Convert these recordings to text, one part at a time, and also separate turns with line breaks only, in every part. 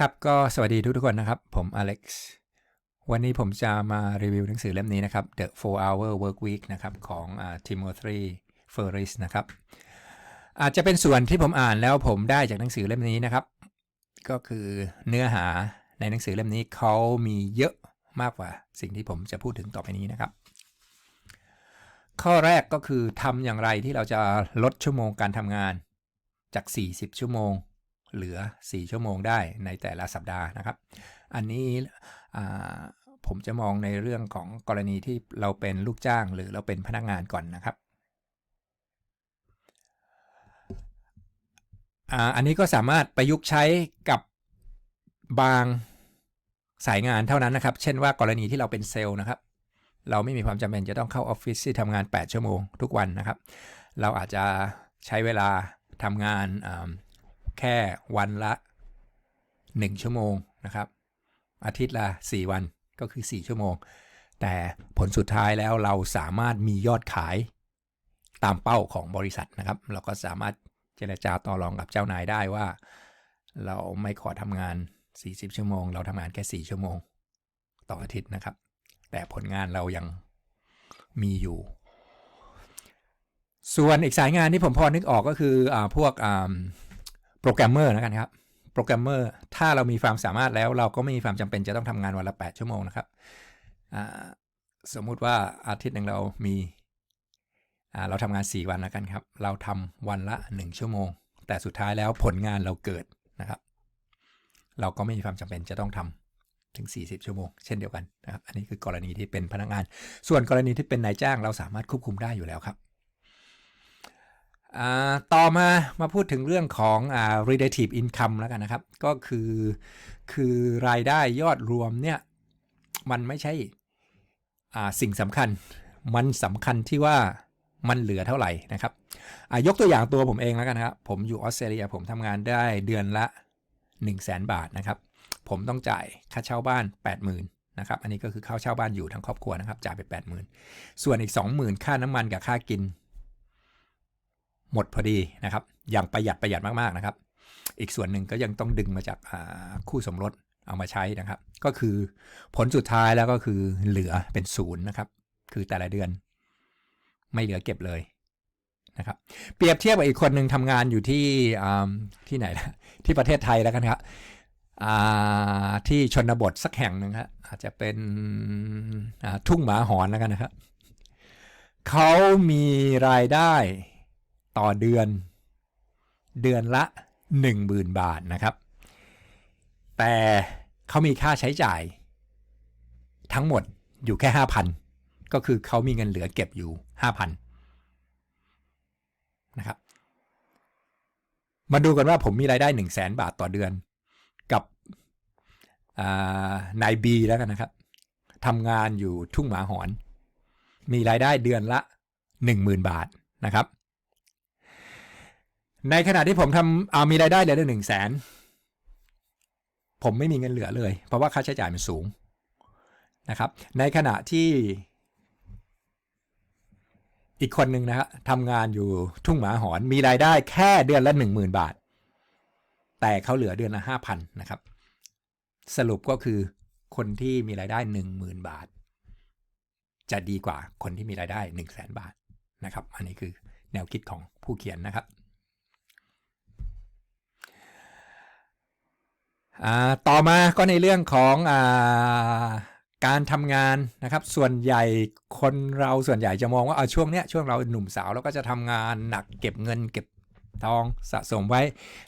ครับก็สวัสดีทุกทุกๆคนนะครับ ผมอเล็กซ์วันนี้ผมจะมารีวิวหนังสือเล่มนี้นะครับ The 4 Hour Work Week นะครับ ของทิโมธีเฟอร์ริสนะครับ อาจจะเป็นส่วนที่ผมอ่านแล้วผมได้จากหนังสือเล่มนี้นะครับ ก็คือเนื้อหาในหนังสือเล่มนี้เขามีเยอะมากกว่าสิ่งที่ผมจะพูดถึงต่อไปนี้นะครับ ข้อแรกก็คือทำอย่างไรที่เราจะลดชั่วโมงการทำงานจาก 40 ชั่วโมง เหลือ 4 ชั่วโมงได้ในแต่ละสัปดาห์นะครับ อันนี้ผมจะมองในเรื่องของกรณีที่เราเป็นลูกจ้างหรือเราเป็นพนักงานก่อนนะครับอันนี้ก็สามารถประยุกต์ใช้กับบางสายงานเท่านั้นนะครับ เช่นว่ากรณีที่เราเป็นเซลล์นะครับ เราไม่มีความจำเป็นจะต้องเข้าออฟฟิศที่ทำงาน 8 ชั่วโมงทุกวันนะครับ เราอาจจะใช้เวลาทำงานอ แค่วันละ 1 ชั่วโมงนะครับ อาทิตย์ละ 4 วันก็คือ 4 ชั่วโมง แต่ผลสุดท้ายแล้วเราสามารถมียอดขายตามเป้าของบริษัทนะครับ เราก็สามารถเจรจาต่อรองกับเจ้านายได้ว่า เราไม่ขอทำงาน 40 ชั่วโมง เราทำงานแค่ 4 ชั่วโมง ต่ออาทิตย์นะครับ แต่ผลงานเรายังมีอยู่ ส่วนอีกสายงานที่ผมพอนึกออกก็คืออพวก โปรแกรมเมอร์แล้วกันครับโปรแกรมเมอร์ถ้าเรามีความสามารถแล้ว เราก็ไม่มีความจำเป็นจะต้องทำงานวันละ 8 ชั่วโมงนะครับสมมุติว่าอาทิตย์หนึ่งเรามีเราทำงาน 4 วันแล้วกันครับ เราทำวันละ 1 ชั่วโมง แต่สุดท้ายแล้วผลงานเราเกิดนะครับ เราก็ไม่มีความจำเป็นจะต้องทำถึง 40 ชั่วโมง เช่นเดียวกันนะครับ อันนี้คือกรณีที่เป็นพนักงาน ส่วนกรณีที่เป็นนายจ้างเราสามารถควบคุมได้อยู่แล้วครับ ต่อมามาพูดถึงเรื่องของอ relative income แล้วกันนะครับ ก็คือคือรายได้ยอดรวมเนี่ย มันไม่ใช่สิ่งสำคัญ มันสำคัญที่ว่ามันเหลือเท่าไหร่นะครับยกตัวอย่างตัวผมเองแล้วกันนะครับผมอยู่ออสเตรเลียผมทำงานได้เดือนละ 1 0 0 0 0แบาทนะครับ ผมต้องจ่ายค่าเช่าบ้าน 80,000นะครับ อันนี้ก็คือค่าเช่าบ้านอยู่ทั้งครอบครัวนะครับจ่ายไป 80,000 ส่วนอีก 20,000 ค่าน้ำมันกับค่ากิน หมดพอดีนะครับ อย่างประหยัดประหยัดมากๆนะครับ อีกส่วนหนึ่งก็ยังต้องดึงมาจากคู่สมรสเอามาใช้นะครับ ก็คือผลสุดท้ายแล้วก็คือเหลือเป็นศูนย์นะครับ คือแต่ละเดือน ไม่เหลือเก็บเลยนะครับ เปรียบเทียบกับอีกคนหนึ่งทำงานอยู่ที่ที่ไหนนะที่ประเทศไทยแล้วกันครับที่ชนบทสักแห่งหนึ่งครับอาจจะเป็นทุ่งหมาหอนแล้วกันนะครับเขามีรายได้ ต่อเดือน เดือนละ 10,000 บาทนะครับ แต่เขามีค่าใช้จ่าย ทั้งหมดอยู่แค่ 5,000 ก็คือเขามีเงินเหลือเก็บอยู่ 5,000 นะครับ มาดูกันว่าผมมีรายได้ 1 0 0 0 0แบาทต่อเดือน กับนายบีแล้วกันนะครับทำงานอยู่ทุ่งหมาหอน มีรายได้เดือนละ 10,000 บาทนะครับ ในขณะที่ผมทำเอามีรายได้เดือนหนึ่งแสนผมไม่มีเงินเหลือเลย เพราะว่าค่าใช้จ่ายมันสูงนะครับ ในขณะที่อีกคนหนึ่งนะฮะทำงานอยู่ทุ่งหมาหอนมีรายได้แค่เดือนละหนึ่งหมื่นบาท แต่เขาเหลือเดือนละห้าพันนะครับ สรุปก็คือคนที่มีรายได้หนึ่งหมื่นบาท จะดีกว่าคนที่มีรายได้หนึ่งแสนบาทนะครับ อันนี้คือแนวคิดของผู้เขียนนะครับ ต่อมาก็ในเรื่องของอการทำงานนะครับ ส่วนใหญ่คนเราส่วนใหญ่จะมองว่าเอาช่วงเนี้ยช่วงเราหนุ่มสาวเราก็จะทำงานหนักเก็บเงินเก็บทองสะสมไว้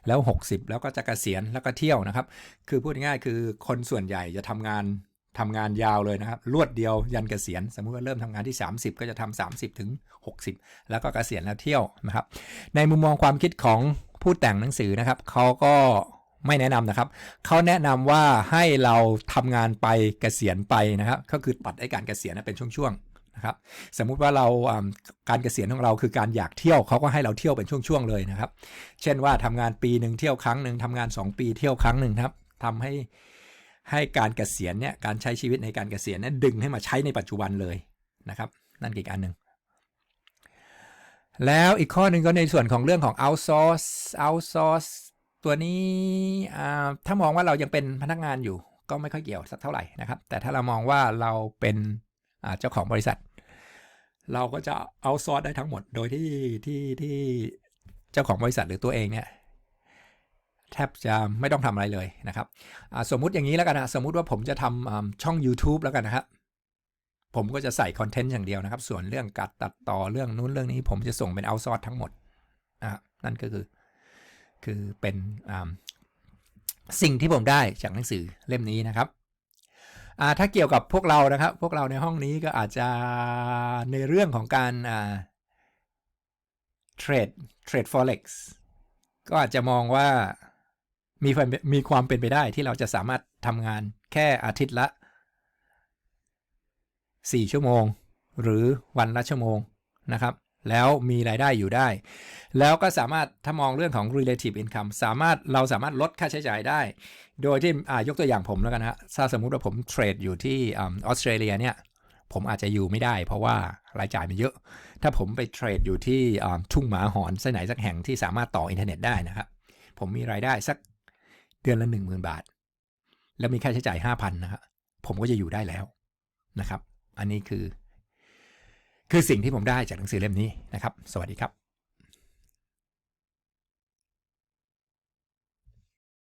แล้ว 60 แล้วก็จะกะเกษียณแล้วก็เที่ยวนะครับ คือพูดง่ายคือคนส่วนใหญ่จะทำงานทำงานยาวเลยนะครับ รวดเดียวยันเกษียณ สมมุติว่าเริ่มทำงานที่ 30 ก็จะทำ30 ถึง 60 แล้วก็เกษียณแล้วเที่ยวนะครับ ในมุมมองความคิดของผู้แต่งหนังสือนะครับเขาก็ ไม่แนะนำนะครับ เขาแนะนำว่าให้เราทำงานไปเกษียณไปนะครับ ก็คือตัดไอ้การเกษียณเป็นช่วงๆนะครับ สมมุติว่าเราการเกษียณของเราคือการอยากเที่ยวเขาก็ให้เราเที่ยวเป็นช่วงๆเลยนะครับ เช่นว่าทำงานปีหนึ่งเที่ยวครั้งหนึ่งทำงาน 2 ปีเที่ยวครั้งหนึ่งครับทำให้ให้การเกษียณเนี่ยการใช้ชีวิตในการเกษียณนั้นดึงให้มาใช้ในปัจจุบันเลยนะครับ นั่นอีกอันหนึ่งแล้วอีกข้อหนึ่งก็ในส่วนของเรื่องของ outsource outsource ตัวนี้ถ้ามองว่าเรายังเป็นพนักงานอยู่ก็ไม่ค่อยเกี่ยวสักเท่าไหร่นะครับ แต่ถ้าเรามองว่าเราเป็นเจ้าของบริษัท เราก็จะเอาซอสได้ทั้งหมด โดยที่ที่ที่เจ้าของบริษัทหรือตัวเองเนี่ยแทบจะไม่ต้องทำอะไรเลยนะครับสมมุติอย่างนี้แล้วกันนะสมมุติว่าผมจะทำอ่าช่อง YouTube แล้วกันนะครับผมก็จะใส่คอนเทนต์อย่างเดียวนะครับ ส่วนเรื่องการตัดต่อเรื่องนู้นเรื่องนี้ ผมจะส่งเป็นเอาซอร์สทั้งหมดอะนั่นก็คือ คือเป็นสิ่งที่ผมได้จากหนังสือเล่มนี้นะครับถ้าเกี่ยวกับพวกเรานะครับ พวกเราในห้องนี้ก็อาจจะในเรื่องของการเทรดเทรด forex ก็อาจจะมองว่ามีความมีความเป็นไปได้ที่เราจะสามารถทำงานแค่อาทิตย์ละ 4 ชั่วโมง หรือวันละชั่วโมงนะครับ แล้วมีรายได้อยู่ได้ แล้วก็สามารถถ้ามองเรื่องของ relative income สามารถเราสามารถลดค่าใช้จ่ายได้ โดยที่ยกตัวอย่างผมแล้วกันนะฮะถ้าสมมุติว่าผมเทรดอยู่ที่ออสเตรเลียเนี่ยผมอาจจะอยู่ไม่ได้ เพราะว่ารายจ่ายมันเยอะ ถ้าผมไปเทรดอยู่ที่ทุ่งหมาหอนที่ไหนสักแห่งที่สามารถต่ออินเทอร์เน็ตได้นะครับผมมีรายได้สักเดือนละหนึ่งหมื่นบาท แล้วมีค่าใช้จ่ายห้าพันนะครับผมก็จะอยู่ได้แล้วนะครับ อันนี้คือ คือสิ่งที่ผมได้จากหนังสือเล่มนี้นะครับ สวัสดีครับ